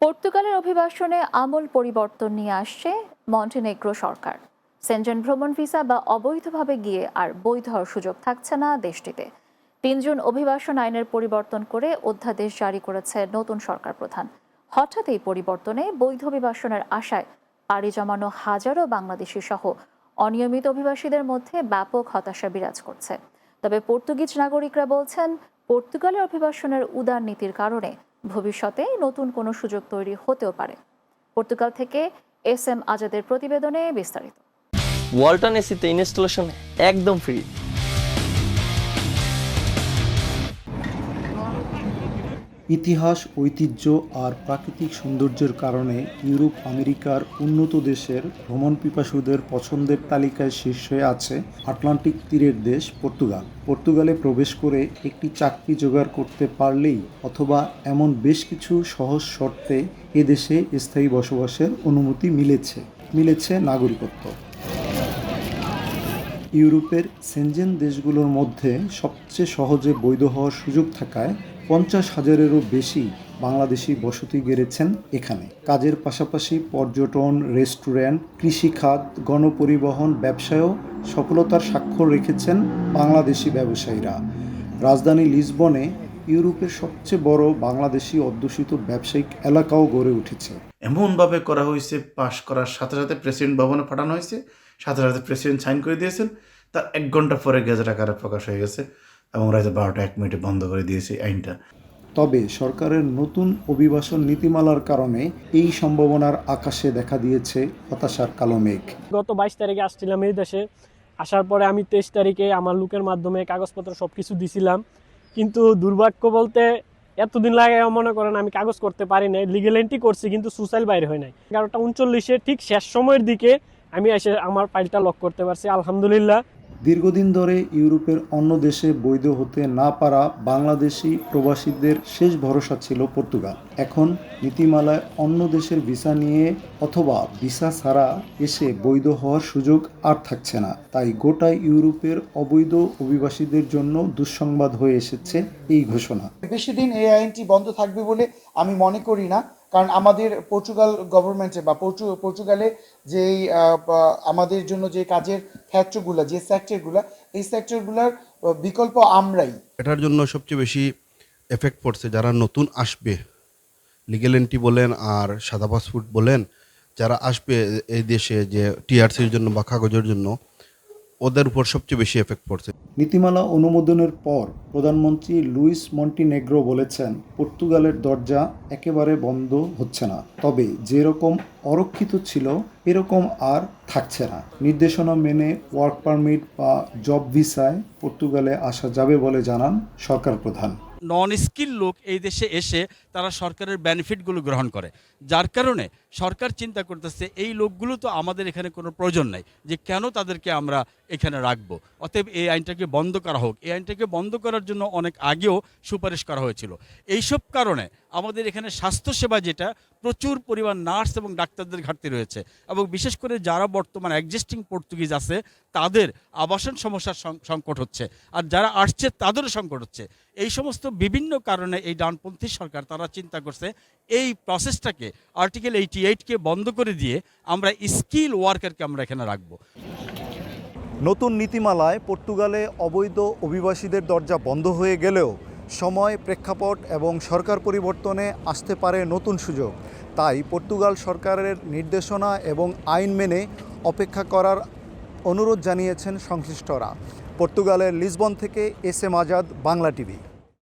পর্তুগালের অভিবাসনে আমূল পরিবর্তন নিয়ে আসছে মন্টেনেগ্রো সরকার। সেনজেন ভ্রমণ ভিসা বা অবৈধভাবে গিয়ে আর বৈধ হওয়ার সুযোগ থাকছে না দেশটিতে। তিনজন অভিবাসন আইনের পরিবর্তন করে অধ্যাদেশ জারি করেছে নতুন সরকার প্রধান। হঠাৎ এই পরিবর্তনে বৈধ অভিবাসনের আশায় পাড়ি জমানো হাজারো বাংলাদেশি সহ অনিয়মিত অভিবাসীদের মধ্যে ব্যাপক হতাশা বিরাজ করছে। তবে পর্তুগিজ নাগরিকরা বলছেন, পর্তুগালের অভিবাসনের উদার নীতির কারণে ভবিষ্যতে নতুন কোনো সুযোগ তৈরি হতেও পারে। পর্তুগাল থেকে এস এম আজাদের প্রতিবেদনে বিস্তারিত। ওয়ালটন এসিতে ইনস্টলেশন একদম ফ্রি। ইতিহাস, ঐতিহ্য আর প্রাকৃতিক সৌন্দর্যের কারণে ইউরোপ, আমেরিকার উন্নত দেশের ভ্রমণ পিপাসুদের পছন্দের তালিকায় শীর্ষে আছে আটলান্টিক তীরের দেশ পর্তুগাল। পর্তুগালে প্রবেশ করে একটি চাকরি জোগাড় করতে পারলেই অথবা এমন বেশ কিছু সহজ শর্তে এদেশে স্থায়ী বসবাসের অনুমতি মিলেছে মিলেছে নাগরিকত্ব। ইউরোপের সেনজেন দেশগুলোর মধ্যে সবচেয়ে সহজে বৈধ হওয়ার সুযোগ থাকায় পঞ্চাশ হাজারেরও বেশি বাংলাদেশি বসতি গেড়েছেন এখানে। কাজের পাশাপাশি পর্যটন, রেস্টুরেন্ট কৃষিখাত গণপরিবহন, ব্যবসায়ও সফলতার স্বাক্ষর রেখেছেন বাংলাদেশি ব্যবসায়ীরা। রাজধানী লিসবনে ইউরোপের সবচেয়ে বড় বাংলাদেশি অধ্যুষিত ব্যবসায়িক এলাকাও গড়ে উঠেছে। এমনভাবে করা হয়েছে, পাশ করার সাথে সাথে প্রেসিডেন্ট ভবনে পাঠানো হয়েছে, সাথে সাথে প্রেসিডেন্ট সাইন করে দিয়েছেন, তার এক ঘণ্টা পরে গেজেট আকারে প্রকাশ হয়ে গেছে। এবং রাতে বারোটা এক মিনিটে বন্ধ করে দিয়েছে আইনটা। তবে সরকারের নতুন অভিবাসন নীতিমালার কারণে এই সম্ভাবনার আকাশে দেখা দিয়েছে হতাশার কালো মেঘ। গত বাইশ তারিখে আসছিলাম এই দেশে। আসার পরে আমি তেইশ তারিখে আমার লোকের মাধ্যমে কাগজপত্র সব কিছু দিছিলাম। কিন্তু দুর্ভাগ্য বলতে এতদিন লাগে মনে করেন আমি কাগজ করতে পারি নাই লিগেল এন্ট্রি করছি কিন্তু সুসাইল বাইরে হয় নাই। এগারোটা উনচল্লিশে ঠিক শেষ সময়ের দিকে আমি এসে আমার ফাইলটা লক করতে পারছি আলহামদুলিল্লাহ। দীর্ঘদিন ধরে ইউরোপের অন্য দেশে বৈধ হতে না পারা বাংলাদেশি প্রবাসীদের শেষ ভরসা ছিল পর্তুগাল। এখন নীতিমালায় অন্য দেশের ভিসা নিয়ে অথবা ভিসা ছাড়া এসে বৈধ হওয়ার সুযোগ আর থাকছে না। তাই গোটা ইউরোপের অবৈধ অভিবাসীদের জন্য দুঃসংবাদ হয়ে এসেছে এই ঘোষণা। বেশি দিন এই আইনটি বন্ধ থাকবে বলে আমি মনে করি না। কারণ আমাদের পর্তুগাল গভর্নমেন্টে বা পর্তু, পর্তুগালে যেই আমাদের জন্য যে কাজের ক্ষেত্রগুলো, যে সেক্টরগুলো এই সেক্টরগুলোর বিকল্প আমরাই। এটার জন্য সবচেয়ে বেশি এফেক্ট পড়ছে যারা নতুন আসবে। লিগেল এন্ট্রি বলেন আর সাদা পাসপোর্ট বলেন, যারা আসবে এই দেশে যে টিআরসির জন্য বা কাগজের জন্য ওদের উপর সবচেয়ে বেশি এফেক্ট পড়ছে। নীতিমালা অনুমোদনের পর প্রধানমন্ত্রী লুইস মন্টিনেগ্রো বলেছেন পর্তুগালের দরজা একেবারে বন্ধ হচ্ছে না। তবে যেরকম অরক্ষিত ছিল এরকম আর থাকছে না। নির্দেশনা মেনে ওয়ার্ক পারমিট বা জব ভিসায় পর্তুগালে আসা যাবে বলে জানান সরকার প্রধান নন স্কিল লোক এই দেশে এসে তারা সরকারের বেনিফিটগুলো গ্রহণ করে। যার কারণে সরকার চিন্তা করতেছে, এই লোকগুলো তো আমাদের এখানে কোনো প্রয়োজন নাই, যে কেন তাদেরকে আমরা এখানে রাখব? অতএব এই আইনটাকে বন্ধ করা হোক। এই আইনটাকে বন্ধ করার জন্য অনেক আগেও সুপারিশ করা হয়েছিল। এইসব কারণে আমাদের এখানে স্বাস্থ্যসেবা যেটা, প্রচুর পরিমাণ নার্স এবং ডাক্তারদের ঘাটতি রয়েছে এবং বিশেষ করে যারা বর্তমান এক্সিস্টিং পর্তুগিজ আছে, তাদের আবাসন সমস্যার সংকট হচ্ছে। আর যারা আসছে, তাদেরও সংকট হচ্ছে। এই সমস্ত বিভিন্ন কারণে এই ডানপন্থী সরকার, তারা চিন্তা করছে, এই প্রসেসটাকে আর্টিকেল এইটি এইটকে বন্ধ করে দিয়ে আমরা স্কিল ওয়ার্কারকে আমরা এখানে রাখব। নতুন নীতিমালায় পর্তুগালে অবৈধ অভিবাসীদের দরজা বন্ধ হয়ে গেলেও সময়, প্রেক্ষাপট এবং সরকার পরিবর্তনে আসতে পারে নতুন সুযোগ। তাই পর্তুগাল সরকারের নির্দেশনা এবং আইন মেনে অপেক্ষা করার অনুরোধ জানিয়েছেন সংশ্লিষ্টরা। পর্তুগালের লিসবন থেকে S M Azad, Bangla TV.